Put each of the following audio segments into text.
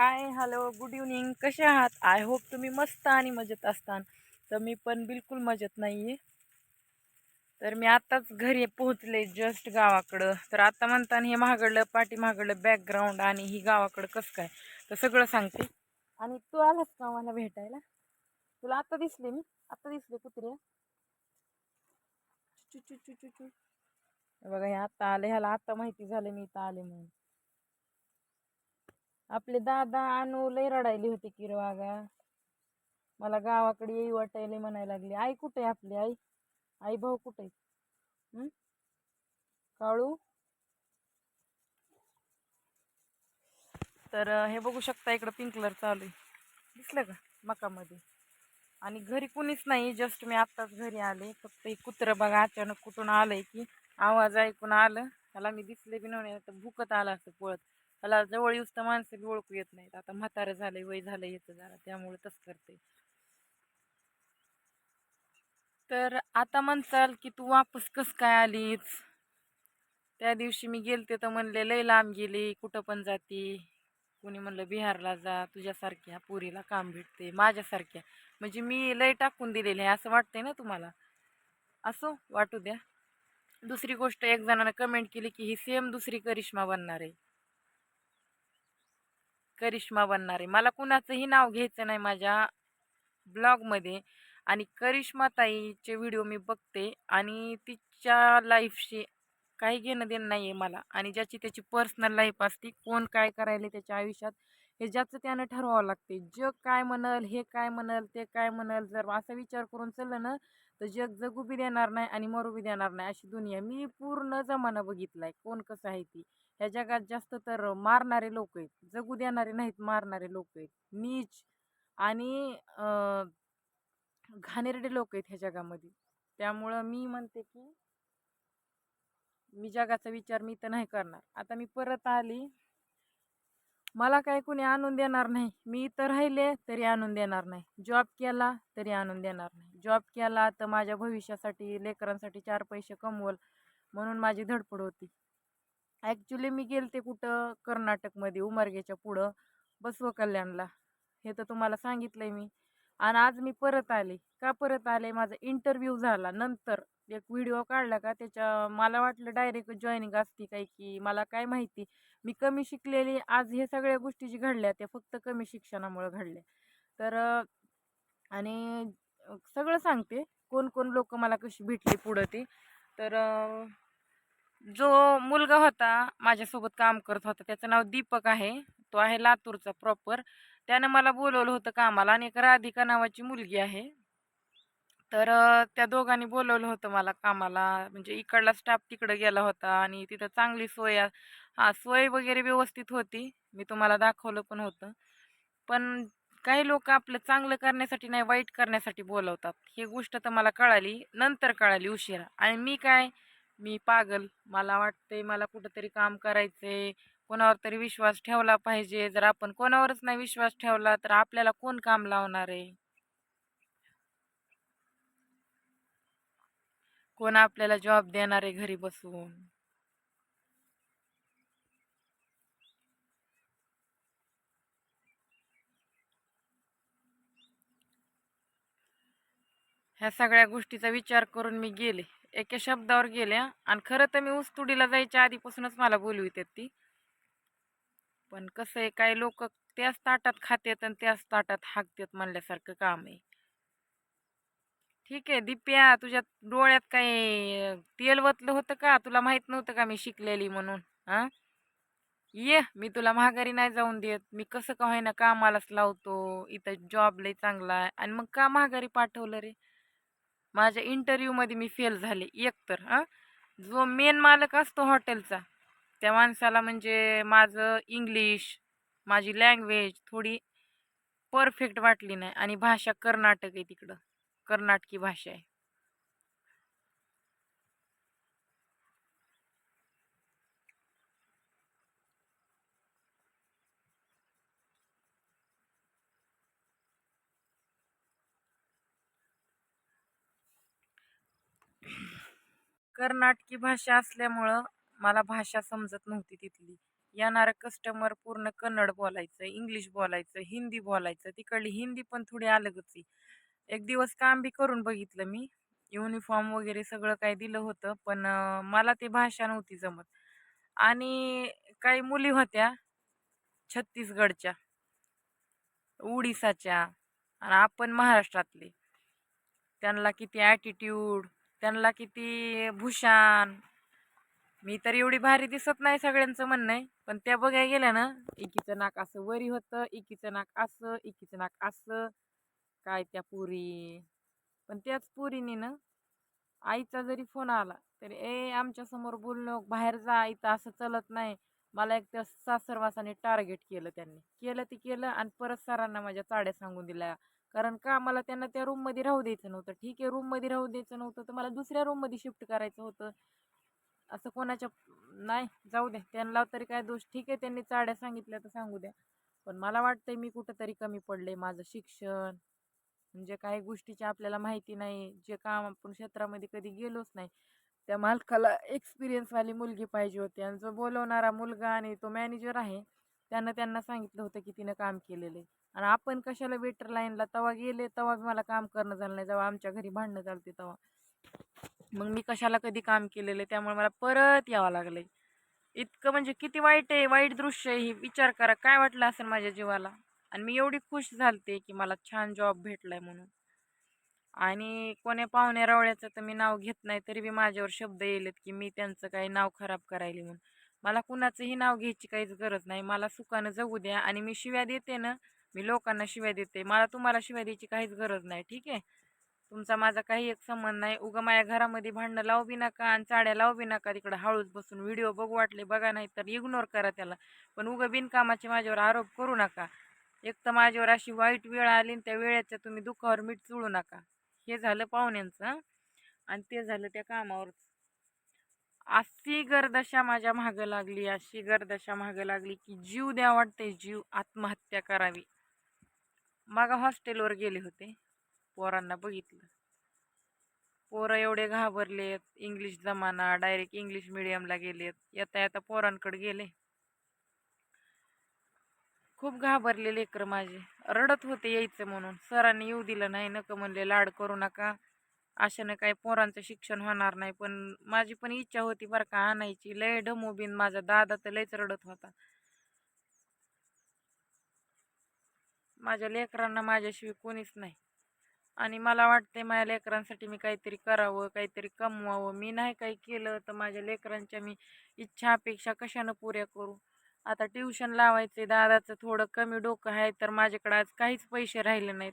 Hi hello good evening कसे आहात? I hope तुम्ही मस्त आणि मजेत असतान. तर मी पण बिलकुल मजेत नाही आहे तर मी आत्ताच घरी पोहोचले जस्ट गावाकडं. तर आता म्हणताना हे महागडलं पाठी महागडलं बॅकग्राऊंड आणि ही गावाकडं कसं काय? तर सगळं सांगते. आणि तू आलास का मला भेटायला? तुला आत्ता दिसले मी. आत्ता दिसले कुत्रे. चू चू चू चू चू. बघा हे आत्ता आले. ह्याला आत्ता माहिती झालं मी इथं आले म्हणून. आपले दादा अनु लय रडायली होती की वागा मला गावाकडे येई वाटायला म्हणायला लागली. आई कुठे आहे आपली आई? आई भाऊ कुठे आहे काळू? तर हे बघू शकता इकडं पिंक कलर चालू आहे. दिसलं का? मकामध्ये. आणि घरी कुणीच नाही जस्ट मी आत्ताच घरी आले. फक्त एक कुत्रं बघा अचानक कुठून आलंय की आवाज ऐकून आलं. त्याला मी दिसले बी नव्हते तर भुकत आला असं पळत. त्याला जवळ येऊस तर माणसं बी ओळखू येत नाहीत. आता म्हातारं झालंय वय झालं येतं जरा त्यामुळे तसं करते तर आता म्हणताल की तू वापस कस काय आलीच त्या दिवशी मी गेलते तर म्हणले लय लांब गेली कुठं पण जाती. कुणी म्हणलं बिहारला जा तुझ्यासारख्या पुरीला काम भेटते माझ्यासारख्या. म्हणजे मी लय टाकून दिलेले आहे असं वाटतंय ना तुम्हाला? असो वाटू द्या. दुसरी गोष्ट एक जणानं कमेंट केली की ही सेम दुसरी करिश्मा बनणार आहे. करिश्मा बनणार. आहे मला कुणाचंही नाव घ्यायचं नाही माझ्या ब्लॉगमध्ये. आणि करिश्मा ताईचे व्हिडिओ मी बघते आणि तिच्या लाईफशी काही घेणं देणं नाही आहे मला. आणि ज्याची त्याची पर्सनल लाईफ असते कोण काय करायला त्याच्या आयुष्यात हे ज्याचं त्यानं ठरवावं लागते. जग काय म्हणल हे काय म्हणल ते काय म्हणल जर असा विचार करून चाललं ना तर जग जगू बी देणार नाही आणि मरू बी देणार नाही अशी दुनिया मी पूर्ण जमाना बघितला आहे कोण कसं आहे ती? ह्या जगात जास्त तर मारणारे लोक आहेत. जगू देणारे नाहीत मारणारे लोक आहेत. नीच आणि घाणेरडे लोक आहेत ह्या जगामध्ये. त्यामुळं मी म्हणते की मी जगाचा विचार मी तर नाही करणार. आता मी परत आली. मला काय कुणी आणून देणार नाही. मी इथं राहिले तरी आणून देणार नाही. जॉब केला तरी आणून देणार नाही. जॉब केला तर माझ्या भविष्यासाठी लेकरांसाठी चार पैसे कमवल म्हणून माझी धडपड होती. ॲक्च्युली मी गेलते कुठं कर्नाटकमध्ये उमरगेच्या पुढं बसव कल्याणला हे तर तुम्हाला सांगितलं आहे मी. आणि आज मी परत आले. का परत आले? माझा इंटरव्ह्यू झाला नंतर. एक व्हिडिओ काढला का? त्याच्या मला वाटलं डायरेक्ट जॉईनिंग असती काय की मला काय माहिती. मी कमी शिकलेली. आज हे सगळ्या गोष्टी जी घडल्या. त्या फक्त कमी शिक्षणामुळे घडल्या. तर आणि सगळं सांगते. कोण कोण लोक मला कशी भेटली पुढं ती. तर जो मुलगा होता माझ्यासोबत काम करत होता त्याचं नाव दीपक आहे. तो आहे लातूरचा प्रॉपर त्यानं मला बोलवलं होतं कामाला आणि एक राधिका नावाची मुलगी आहे. तर त्या दोघांनी बोलवलं होतं मला कामाला. म्हणजे इकडला स्टाफ तिकडं गेला होता आणि तिथं चांगली सोय हां सोय वगैरे व्यवस्थित होती. मी तुम्हाला दाखवलं पण होतं. पण काही लोक आपलं चांगलं करण्यासाठी नाही वाईट करण्यासाठी बोलवतात. ही गोष्ट तर मला कळाली. नंतर कळाली उशिरा. आणि मी काय मी पागल. मला वाटते मला कुठंतरी काम करायचंय. कोणावर तरी विश्वास ठेवला पाहिजे. जर आपण कोणावरच नाही विश्वास ठेवला तर आपल्याला कोण काम लावणार आहे? कोण आपल्याला जॉब देणार आहे घरी बसून? ह्या सगळ्या गोष्टीचा विचार करून मी गेले. एका शब्दावर गेल्या आणि खरं तर मी ऊसतोडीला जायच्या आधीपासूनच मला बोलवितात ती. पण कसं आहे काही लोक त्याच ताटात खातात आणि त्याच ताटात हाकतात म्हणल्यासारखं काम आहे. ठीक आहे दिप्या तुझ्या डोळ्यात काही तेल वतलं होतं का? तुला माहीत नव्हतं का मी शिकलेली म्हणून? हां? ये मी तुला महागारी नाही जाऊन देत. मी कसं का होईना कामालाच लावतो. इथं जॉब लय चांगला आहे. आणि मग का महागारी पाठवलं रे? माझ्या इंटरव्ह्यूमध्ये मी फेल झाले एकतर हां. जो मेन मालक असतो हॉटेलचा त्या माणसाला म्हणजे माझं इंग्लिश माझी लँग्वेज थोडी परफेक्ट वाटली नाही. आणि भाषा कर्नाटक आहे तिकडं. कर्नाटकी भाषा आहे. कर्नाटकी भाषा असल्यामुळं मला भाषा समजत नव्हती तिथली. येणारं कस्टमर पूर्ण कन्नड बोलायचं इंग्लिश बोलायचं हिंदी बोलायचं. तिकडली हिंदी पण थोडी अलगच आहे एक दिवस काम बी करून बघितलं मी. युनिफॉर्म वगैरे सगळं काही दिलं होतं पण मला ती भाषा नव्हती जमत. आणि काही मुली होत्या छत्तीसगडच्या उडीसाच्या आणि आपण महाराष्ट्रातले. त्यांना किती ॲटिट्यूड त्यांना किती भूषण. मी तर एवढी भारी दिसत नाही सगळ्यांचं म्हणणं आहे पण त्या बघायला गेल्या ना एकीचं नाक असं वरी होतं एकीचं नाक असं एकीचं नाक असं. काय त्या पुरी. पण त्याच पुरीने ना आईचा जरी फोन आला तरी ए आमच्यासमोर बोललो बाहेर जा इथं असं चलत नाही. मला एक त्या सासरवासाने टार्गेट केलं त्यांनी. केलं ते केलं आणि परत सरांना माझ्या चाड्या सांगून दिल्या. कारण का मला त्यांना त्या रूममध्ये राहू द्यायचं नव्हतं. ठीक आहे रूममध्ये राहू द्यायचं नव्हतं तर मला दुसऱ्या रूममध्ये शिफ्ट करायचं होतं. असं कोणाच्या नाही जाऊ द्या. त्यांना तरी काय दोष. ठीक आहे त्यांनी चाड्या सांगितल्या तर सांगू द्या. पण मला वाटतंय मी कुठंतरी कमी पडले माझं शिक्षण. म्हणजे काही गोष्टीची आपल्याला माहिती नाही. जे काम आपण क्षेत्रामध्ये कधी गेलोच नाही. त्या मालकाला एक्सपिरियन्सवाली मुलगी पाहिजे होती. आणि जो बोलवणारा मुलगा आणि तो मॅनेजर आहे त्यानं त्यांना सांगितलं होतं की तिनं काम केलेलं आहे. आणि आपण कशाला वेटर लाईनला तवा गेले तवा बी मला काम करणं झालं नाही जेव्हा आमच्या घरी भांडणं चालते तेव्हा. मग मी कशाला कधी काम केलेलं आहे त्यामुळे मला परत यावं लागलंय. इतकं म्हणजे किती वाईट आहे वाईट दृश्य आहे हे. विचार करा काय वाटलं असेल माझ्या जीवाला? आणि मी एवढी खुश झालते की मला छान जॉब भेटलाय म्हणून. आणि कोण्या पाहुण्या रवळ्याचं तर मी नाव घेत नाही तरी बी माझ्यावर शब्द येलेत की मी त्यांचं काही नाव खराब करायला म्हणून. मला कुणाचंही नाव घ्यायची काहीच गरज नाही. मला सुखानं जगू द्या आणि मी शिव्या देते ना मी लोकांना शिव्या देते. मला तुम्हाला शिव्या द्यायची काहीच गरज नाही ठीक आहे? तुमचा माझा काही एक संबंध नाही. उगा माझ्या घरामध्ये भांडणं लावू बी नका आणि चाड्या लावू बी नका. तिकडं हळूच बसून व्हिडिओ बघू वाटले बघा नाही तर इग्नोर करा त्याला. पण उगा बिनकामाचे माझ्यावर आरोप करू नका. एक तर माझ्यावर अशी वाईट वेळ आली आणि त्या वेळेच्या तुम्ही दुःखावर मीठ चुळू नका. हे झालं पाहुण्यांचं आणि ते झालं त्या कामावर अशी गर्दशा माझ्या मागं लागली अशी गर्दशा मागं लागली की जीव द्या वाटते जीव आत्महत्या करावी. मग हॉस्टेलवर गेले होते. पोरांना बघितलं. पोरं एवढे घाबरलेत. इंग्लिश जमाना डायरेक्ट इंग्लिश मिडियमला गेलेत. येता येता पोरांकडे गेले. खूप घाबरले लेकरं माझे. रडत होते यायचं म्हणून. सरांनी येऊ दिलं नाही नका म्हणले लाड करू नका. अशानं काही पोरांचं शिक्षण होणार नाही पण माझी पण इच्छा होती बरं का आणायची. लय डमोबीन माझा दादा तर लयच रडत होता. माझ्या लेकरांना माझ्याशिवाय कोणीच नाही. आणि मला वाटते माझ्या लेकरांसाठी मी काहीतरी करावं काहीतरी कमवावं. मी नाही काही केलं तर माझ्या लेकरांच्या मी इच्छा अपेक्षा कशानं पुऱ्या करू? आता ट्युशन लावायचे दादाचं थोडं कमी डोकं आहे तर माझ्याकडे आज काहीच पैसे राहिले नाहीत.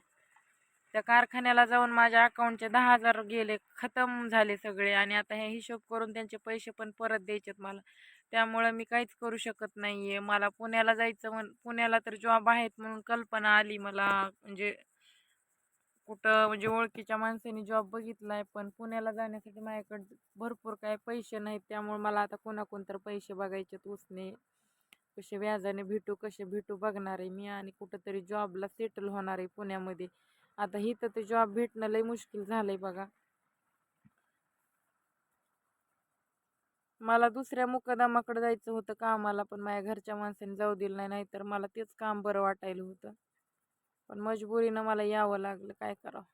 त्या कारखान्याला जाऊन माझ्या अकाउंटचे दहा हजार गेले खतम झाले सगळे. आणि आता हे हिशोब करून त्यांचे पैसे पण परत द्यायचेत मला. त्यामुळं मी काहीच करू शकत नाही आहे मला पुण्याला जायचं म्हण पुण्याला तर जॉब आहेत म्हणून कल्पना आली मला. म्हणजे कुठं म्हणजे ओळखीच्या माणसाने जॉब बघितला आहे पण पुण्याला जाण्यासाठी माझ्याकडे भरपूर काय पैसे नाहीत. त्यामुळे मला आता कोणाकोण तर पैसे बघायचे उसने. कसे व्याजाने भेटू कसे भेटू बघणार आहे मी आणि कुठंतरी जॉबला सेटल होणार आहे पुण्यामध्ये. आता इथं ते जॉब भेटणं लई मुश्किल झालं आहे बघा. मला दुसऱ्या मुकदमाकडे जायचं होतं कामाला पण माझ्या घरच्या माणसाने जाऊ दिलं नाही नाहीतर मला तेच काम बरं वाटायला होतं. पण मजबुरीनं मला यावं लागलं. काय करावं?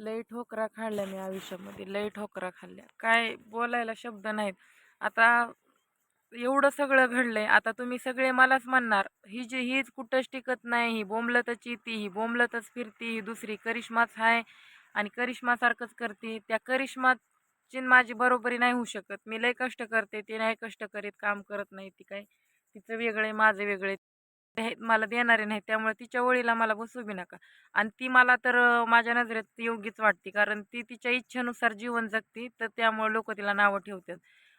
लई ठोकरा खाल्ल्या मी आयुष्यामध्ये लई ठोकरा खाल्ल्या. काय बोलायला शब्द नाहीत. आता एवढं सगळं घडलंय. आता तुम्ही सगळे मलाच म्हणणार ही जी हीच कुठंच टिकत नाही ही बोंबलतच येते ही बोंबलतच फिरती ही दुसरी करिश्माच आहे आणि करिश्मासारखंच करते. त्या करिश्माची माझी बरोबरी नाही होऊ शकत. मी लय कष्ट करते ते नाही कष्ट करीत काम करत नाही ती काय तिचं वेगळं आहे माझं वेगळे हे मला देणारे नाहीत त्यामुळे तिच्या ओळीला मला बसू बी नका. आणि ती मला तर माझ्या नजरेत योग्यच वाटते कारण ती तिच्या इच्छेनुसार जीवन जगते तर त्यामुळे लोक तिला नावं ठेवतात.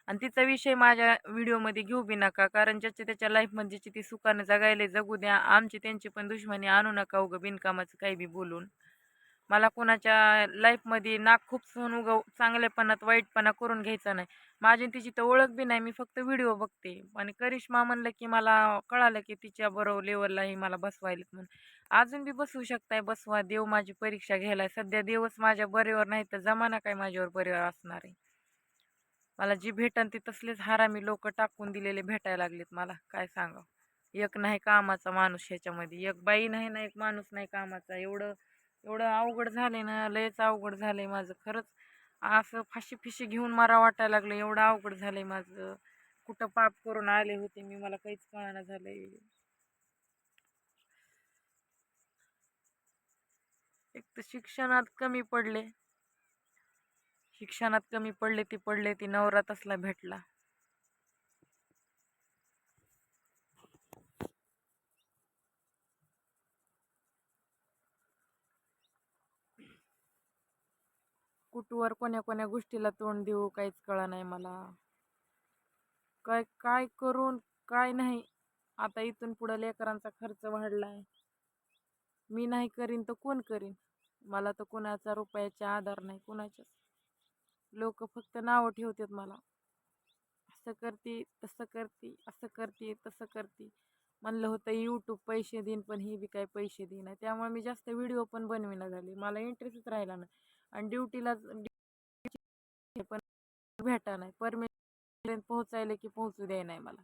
आणि तिचा विषय माझ्या व्हिडिओमध्ये घेऊ बी नका कारण ज्याच्या त्याच्या लाईफमध्ये ज्याची ती सुखानं जगायला जगू द्या आमची त्यांची पण दुश्मनी आणू नका उगं बिनकामाचं काही बी बोलून. मला कोणाच्या लाईफमध्ये नाक खूप सोन उगव चांगल्यापणात वाईटपणा करून घ्यायचा नाही. माझी तिची तर ओळख बी नाही मी फक्त व्हिडिओ बघते. आणि करिश्मा म्हणलं की मला कळालं की तिच्या बरोबर लेवललाही मला बसवायला म्हणून. अजून बी बसवू शकताय बसवा. देव माझी परीक्षा घ्यायला सध्या देवच माझ्या बरेवर नाही तर जमाना काय माझ्यावर बरेवर असणार आहे. मला जी भेटन ती तसलेच हारामी लोक टाकून दिलेले भेटायला लागलेत मला. काय सांगावं? एक नाही कामाचा माणूस ह्याच्यामध्ये. एक बाई नाही ना एक माणूस नाही कामाचा. एवढं एवढं अवघड झाले ना लयच अवघड झालंय माझं. खरंच असं फाशी फिशी घेऊन मारा वाटायला लागलं एवढं अवघड झालंय माझं. कुठं पाप करून आले होते मी मला काहीच कळना झालंय. एक तर शिक्षणात कमी पडले. शिक्षणात कमी पडले ती पडले ती नवरा तसला भेटला. कुठवर कोण्या कोण्या गोष्टीला तोंड देऊ काहीच कळा नाही मला. काय काय करून काय नाही. आता इथून पुढं लेकरांचा खर्च वाढला आहे मी नाही करीन तर कोण करीन? मला तर कुणाचा रुपयाचा आधार नाही कुणाच्या लोक फक्त नावं ठेवतात मला. असं करते तसं करते असं करते तसं करते. म्हणलं होतं यूट्यूब पैसे देईन पण ही बी काय पैसे देईन. त्यामुळे मी जास्त व्हिडिओ पण बनविना झाले. मला इंटरेस्टच राहिला नाही. आणि ड्युटीला पण भेटा नाही. परमेश्वर पोहोचायला की पोहोचू द्याय नाही मला.